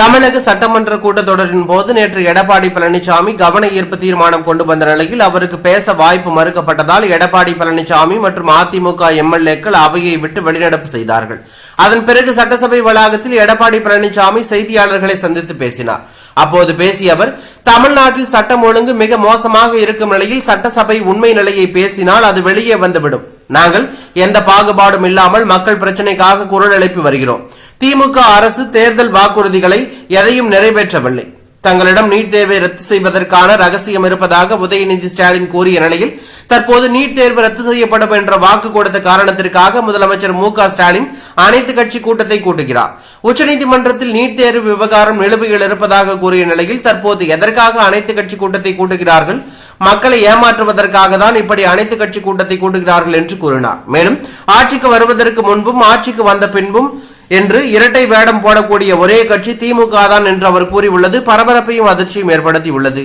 தமிழக சட்டமன்ற கூட்டத்தொடரின் போது நேற்று எடப்பாடி பழனிசாமி கவன ஈர்ப்பு தீர்மானம் கொண்டு வந்த நிலையில் அவருக்கு பேச வாய்ப்பு மறுக்கப்பட்டதால் எடப்பாடி பழனிசாமி மற்றும் அதிமுக எம்எல்ஏக்கள் அவையை விட்டு வெளிநடப்பு செய்தார்கள். அதன் பிறகு சட்டசபை வளாகத்தில் எடப்பாடி பழனிசாமி செய்தியாளர்களை சந்தித்து பேசினார். அப்போது பேசிய அவர் தமிழ்நாட்டில் சட்டம் ஒழுங்கு மிக மோசமாக இருக்கும் நிலையில் சட்டசபை உண்மை நிலையை பேசினால் அது வெளியே வந்துவிடும். நாங்கள் எந்த பாகுபாடும் இல்லாமல் மக்கள் பிரச்சனைக்காக குரல் எழுப்பி வருகிறோம். திமுக அரசு தேர்தல் வாக்குறுதிகளை எதையும் நிறைவேற்றவில்லை. தங்களிடம் நீட் தேர்வை ரத்து செய்வதற்கான ரகசியம் இருப்பதாக உதயநிதி ஸ்டாலின் கூறிய நிலையில் தற்போது நீட் தேர்வு ரத்து செய்யப்படும் என்ற வாக்கு கொடுத்த காரணத்திற்காக முதலமைச்சர் மு க ஸ்டாலின் அனைத்து கட்சி கூட்டத்தை கூட்டுகிறார். உச்சநீதிமன்றத்தில் நீட் தேர்வு விவகாரம் நிலுவையில் இருப்பதாக கூறிய நிலையில் தற்போது எதற்காக அனைத்து கட்சி கூட்டத்தை கூட்டுகிறார்கள்? மக்களை ஏமாற்றுவதற்காக தான் இப்படி அனைத்து கட்சி கூட்டத்தை கூட்டுகிறார்கள் என்று கூறினார். மேலும் ஆட்சிக்கு வருவதற்கு முன்பும் ஆட்சிக்கு வந்த பின்பும் என்று இரட்டை வேடம் போடக்கூடிய ஒரே கட்சி திமுக தான் என்று அவர் கூறியுள்ளது. பரபரப்பையும் அதிர்ச்சியும் ஏற்படுத்தியுள்ளது.